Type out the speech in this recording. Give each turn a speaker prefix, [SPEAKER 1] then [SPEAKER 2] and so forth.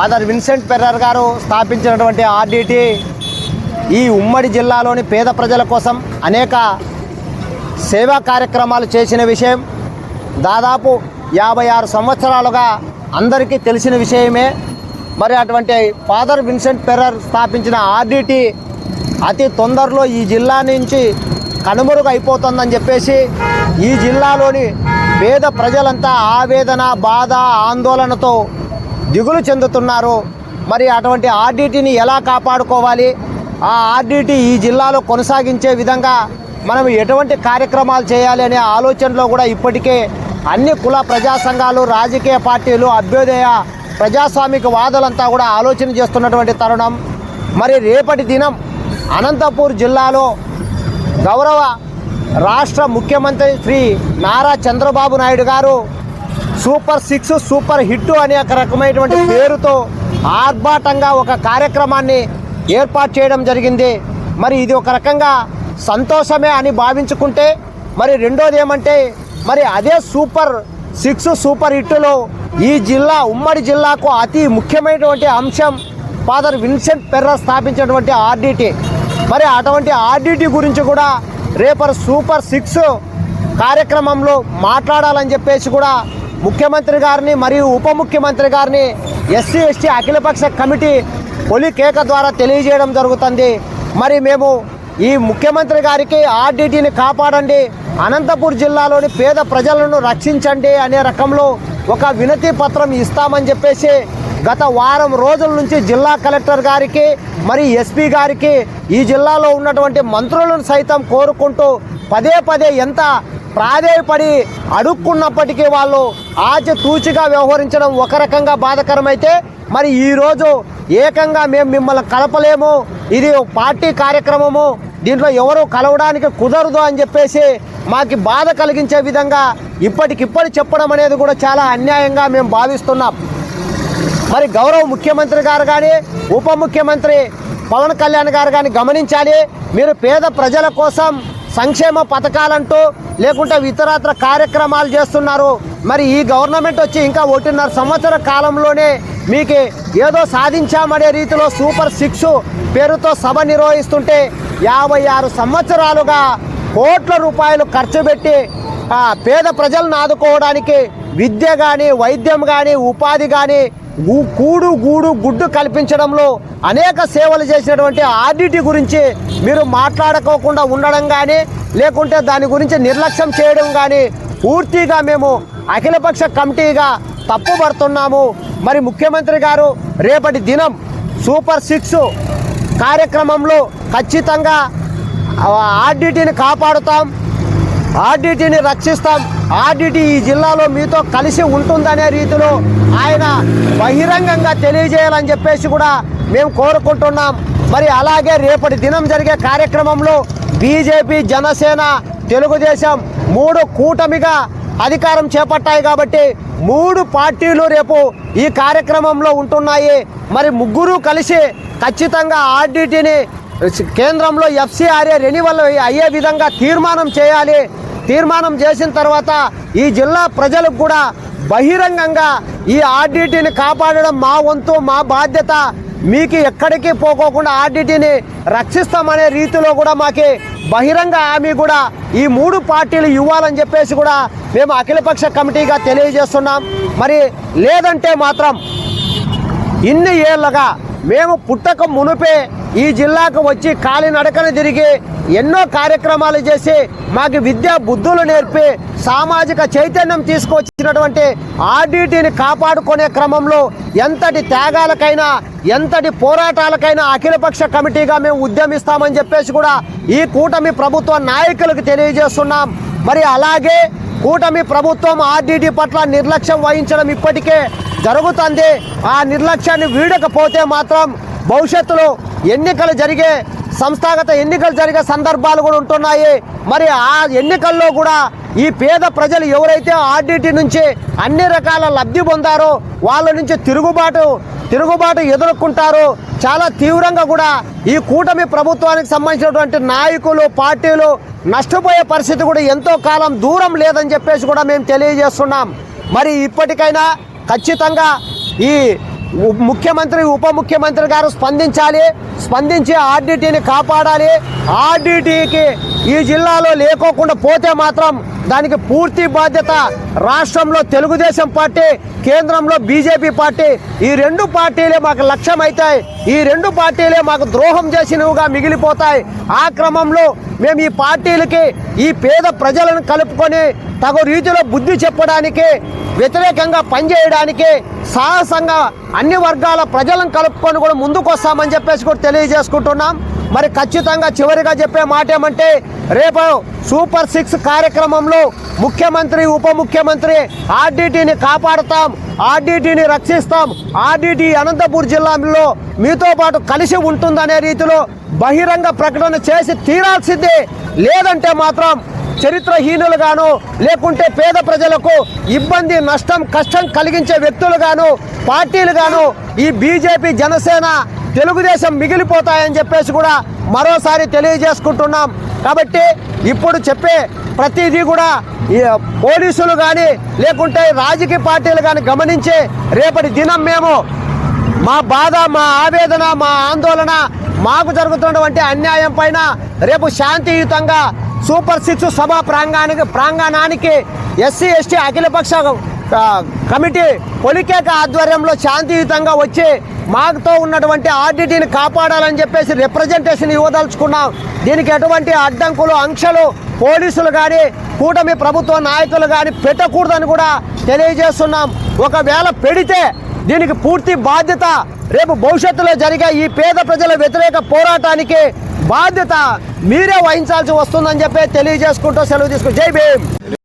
[SPEAKER 1] Father Vincent పెర్రర్ గారు స్థాపించినటువంటి RDT ఈ ఉమ్మడి జిల్లాలోని పేద ప్రజల కోసం అనేక సేవా కార్యక్రమాలు చేసిన విషయం. దాదాపు యాభై ఆరు సంవత్సరాలుగా అందరికీ తెలిసిన విషయమే. మరి అటువంటి ఫాదర్ విన్సెంట్ పెర్రర్ స్థాపించిన ఆర్డిటి అతి తొందరలో ఈ జిల్లా నుంచి కనుమరుగైపోతుందని అయిపోతుందని చెప్పేసి ఈ జిల్లాలోని పేద ప్రజలంతా ఆవేదన బాధ ఆందోళనతో దిగులు చెందుతున్నారు. మరి అటువంటి ఆర్డీటీని ఎలా కాపాడుకోవాలి? ఆ ఆర్డీటీ ఈ జిల్లాలో కొనసాగించే విధంగా మనం ఎటువంటి కార్యక్రమాలు చేయాలి అనే ఆలోచనలో కూడా ఇప్పటికే అన్ని కుల ప్రజా సంఘాలు రాజకీయ పార్టీలు అభ్యుదయ ప్రజాస్వామిక వాదులంతా కూడా ఆలోచన చేస్తున్నటువంటి తరుణం. మరి రేపటి దినం అనంతపూర్ జిల్లాలో గౌరవ రాష్ట్ర ముఖ్యమంత్రి శ్రీ నారా చంద్రబాబు నాయుడు గారు సూపర్ సిక్స్ సూపర్ హిట్ అనే ఒక రకమైనటువంటి పేరుతో ఆర్భాటంగా ఒక కార్యక్రమాన్ని ఏర్పాటు చేయడం జరిగింది. మరి ఇది ఒక రకంగా సంతోషమే అని భావించుకుంటే మరి రెండోది ఏమంటే మరి అదే సూపర్ సిక్స్ సూపర్ హిట్లో ఈ జిల్లా ఉమ్మడి జిల్లాకు అతి ముఖ్యమైనటువంటి అంశం ఫాదర్ విన్సెంట్ పెర్ర స్థాపించినటువంటి ఆర్డిటి. మరి అటువంటి ఆర్డిటి గురించి కూడా రేపటి సూపర్ సిక్స్ కార్యక్రమంలో మాట్లాడాలని చెప్పేసి కూడా ముఖ్యమంత్రి గారిని మరియు ఉప ముఖ్యమంత్రి గారిని ఎస్సీ ఎస్టీ అఖిలపక్ష కమిటీ పొలి కేక ద్వారా తెలియజేయడం జరుగుతుంది. మరి మేము ఈ ముఖ్యమంత్రి గారికి ఆర్డీటీని కాపాడండి. అనంతపూర్ జిల్లాలోని పేద ప్రజలను రక్షించండి అనే రకంలో ఒక వినతి పత్రం ఇస్తామని చెప్పేసి గత వారం రోజుల నుంచి జిల్లా కలెక్టర్ గారికి మరి ఎస్పీ గారికి ఈ జిల్లాలో ఉన్నటువంటి మంత్రులను సైతం కోరుకుంటూ పదే పదే ఎంత ప్రాధేయపడి అడుక్కున్నప్పటికీ వాళ్ళు ఆచితూచిగా వ్యవహరించడం ఒక రకంగా బాధకరమైతే మరి ఈరోజు ఏకంగా మేము మిమ్మల్ని కలపలేము. ఇది పార్టీ కార్యక్రమము. దీంట్లో ఎవరు కలవడానికి కుదరదు అని చెప్పేసి మాకు బాధ కలిగించే విధంగా ఇప్పటికిప్పటి చెప్పడం అనేది కూడా చాలా అన్యాయంగా మేము భావిస్తున్నాం. మరి గౌరవ ముఖ్యమంత్రి గారు కానీ ఉప ముఖ్యమంత్రి పవన్ కళ్యాణ్ గారు కానీ గమనించాలి. మీరు పేద ప్రజల కోసం సంక్షేమ పథకాలంటూ లేకుంటే ఇతరత్ర కార్యక్రమాలు చేస్తున్నారు. మరి ఈ గవర్నమెంట్ వచ్చి ఇంకా ఒకటిన్నర సంవత్సర కాలంలోనే మీకు ఏదో సాధించామనే రీతిలో సూపర్ సిక్స్ పేరుతో సభ నిర్వహిస్తుంటే యాభై ఆరు సంవత్సరాలుగా కోట్ల రూపాయలు ఖర్చు పెట్టి పేద ప్రజలను ఆదుకోవడానికి విద్య కానీ వైద్యం కానీ ఉపాధి కానీ కూడు గూడు గుడ్డు కల్పించడంలో అనేక సేవలు చేసినటువంటి ఆర్డిటీ గురించి మీరు మాట్లాడుకోకుండా ఉండడం కానీ లేకుంటే దాని గురించి నిర్లక్ష్యం చేయడం కానీ పూర్తిగా మేము అఖిలపక్ష కమిటీగా తప్పుపడుతున్నాము. మరి ముఖ్యమంత్రి గారు రేపటి దినం సూపర్ సిక్స్ కార్యక్రమంలో ఖచ్చితంగా ఆర్డిటీని కాపాడుతాం ఆర్డిటీని రక్షిస్తాం. ఆర్డిటీ ఈ జిల్లాలో మీతో కలిసి ఉంటుందనే రీతిలో ఆయన బహిరంగంగా తెలియజేయాలని చెప్పేసి కూడా మేము కోరుకుంటున్నాం. మరి అలాగే రేపటి దినం జరిగే కార్యక్రమంలో బీజేపీ జనసేన తెలుగుదేశం మూడు కూటమిగా అధికారం చేపట్టాయి కాబట్టి మూడు పార్టీలు రేపు ఈ కార్యక్రమంలో ఉంటున్నాయి. మరి ముగ్గురు కలిసి ఖచ్చితంగా ఆర్డీటీని కేంద్రంలో ఎఫ్సిఆర్ఏ రెన్యువల్ అయ్యే విధంగా తీర్మానం చేయాలి. తీర్మానం చేసిన తర్వాత ఈ జిల్లా ప్రజలకు కూడా బహిరంగంగా ఈ ఆర్డిటీని కాపాడడం మా వంతు మా బాధ్యత. మీకు ఎక్కడికి పోకోకుండా ఆర్డిటిని రక్షిస్తామనే రీతిలో కూడా మాకి బహిరంగ హామీ కూడా ఈ మూడు పార్టీలు ఇవ్వాలని చెప్పేసి కూడా మేము అఖిలపక్ష కమిటీగా తెలియజేస్తున్నాం. మరి లేదంటే మాత్రం ఇన్ని ఏళ్ళగా మేము పుట్టక మునుపే ఈ జిల్లాకు వచ్చి కాలినడకన తిరిగి ఎన్నో కార్యక్రమాలు చేసి మాకు విద్యా బుద్ధులు నేర్పి సామాజిక చైతన్యం తీసుకొచ్చినటువంటి ఆర్డిటిని కాపాడుకునే క్రమంలో ఎంతటి త్యాగాలకైనా ఎంతటి పోరాటాలకైనా అఖిలపక్ష కమిటీగా మేము ఉద్యమిస్తామని చెప్పేసి కూడా ఈ కూటమి ప్రభుత్వ నాయకులకు తెలియజేస్తున్నాం. మరి అలాగే కూటమి ప్రభుత్వం ఆర్డీటీ పట్ల నిర్లక్ష్యం వహించడం ఇప్పటికే జరుగుతుంది. ఆ నిర్లక్ష్యాన్ని వీడకపోతే మాత్రం భవిష్యత్తులో ఎన్నికలు జరిగే సంస్థాగత ఎన్నికలు జరిగే సందర్భాలు కూడా ఉంటున్నాయి. మరి ఆ ఎన్నికల్లో కూడా ఈ పేద ప్రజలు ఎవరైతే ఆర్డీటీ నుంచి అన్ని రకాల లబ్ధి పొందారో వాళ్ళ నుంచి తిరుగుబాటు తిరుగుబాటు ఎదుర్కొంటారు చాలా తీవ్రంగా కూడా ఈ కూటమి ప్రభుత్వానికి సంబంధించినటువంటి నాయకులు పార్టీలు నష్టపోయే పరిస్థితి కూడా ఎంతో కాలం దూరం లేదని చెప్పేసి కూడా మేము తెలియజేస్తున్నాం. మరి ఇప్పటికైనా ఖచ్చితంగా ఈ ముఖ్యమంత్రి ఉప ముఖ్యమంత్రి గారు స్పందించాలి స్పందించి ఆర్డిటీని కాపాడాలి. ఆర్డిటీకి ఈ జిల్లాలో లేకోకుండా పోతే మాత్రం దానికి పూర్తి బాధ్యత రాష్ట్రంలో తెలుగుదేశం పార్టీ కేంద్రంలో బీజేపీ పార్టీ. ఈ రెండు పార్టీలే మాకు లక్ష్యం అవుతాయి ఈ రెండు పార్టీలే మాకు ద్రోహం చేసినవిగా మిగిలిపోతాయి. ఆ క్రమంలో మేము ఈ పార్టీలకి ఈ పేద ప్రజలను కలుపుకొని తగు రీతిలో బుద్ధి చెప్పడానికి వ్యతిరేకంగా పనిచేయడానికి సాహసంగా అన్ని వర్గాల ప్రజలను కలుపుకొని కూడా ముందుకు వస్తామని చెప్పేసి కూడా తెలియజేసుకుంటున్నాం. మరి ఖచ్చితంగా చివరిగా చెప్పే మాట ఏమంటే రేపు సూపర్ సిక్స్ కార్యక్రమంలో ముఖ్యమంత్రి ఉప ముఖ్యమంత్రి ఆర్డిటీని కాపాడుతాం ఆర్డిటీని రక్షిస్తాం ఆర్డీటీ అనంతపూర్ జిల్లాలో మీతో పాటు కలిసి ఉంటుందనే రీతిలో బహిరంగ ప్రకటన చేసి తీరాల్సిందే. లేదంటే మాత్రం చరిత్రహీనులుగాను లేకుంటే పేద ప్రజలకు ఇబ్బంది నష్టం కష్టం కలిగించే వ్యక్తులుగాను పార్టీలుగాను ఈ బీజేపీ జనసేన తెలుగుదేశం మిగిలిపోతాయని చెప్పేసి కూడా మరోసారి తెలియజేసుకుంటున్నాం. కాబట్టి ఇప్పుడు చెప్పే ప్రతిదీ కూడా పోలీసులు కానీ లేకుంటే రాజకీయ పార్టీలు కానీ గమనించి రేపటి దినం మేము మా బాధ మా ఆవేదన మా ఆందోళన మాకు జరుగుతున్నటువంటి అన్యాయం పైన రేపు శాంతియుతంగా సూపర్ సిక్స్ సభా ప్రాంగానికి ప్రాంగణానికి ఎస్సీ ఎస్టీ అఖిలపక్ష కమిటీ పొలికేక ఆధ్వర్యంలో శాంతియుతంగా వచ్చి మాకుతో ఉన్నటువంటి ఆర్డిటీని కాపాడాలని చెప్పేసి రిప్రజెంటేషన్ ఇవ్వదలుచుకున్నాం. దీనికి ఎటువంటి అడ్డంకులు ఆంక్షలు పోలీసులు కానీ కూటమి ప్రభుత్వ నాయకులు కానీ పెట్టకూడదని కూడా తెలియజేస్తున్నాం. ఒకవేళ పెడితే దీనికి పూర్తి బాధ్యత రేపు భవిష్యత్తులో జరిగే ఈ పేద ప్రజల వ్యతిరేక పోరాటానికి బాధ్యత మీరే వహించాల్సి వస్తుందని చెప్పి తెలియజేసుకుంటూ సెలవు తీసుకు జై భీమ్.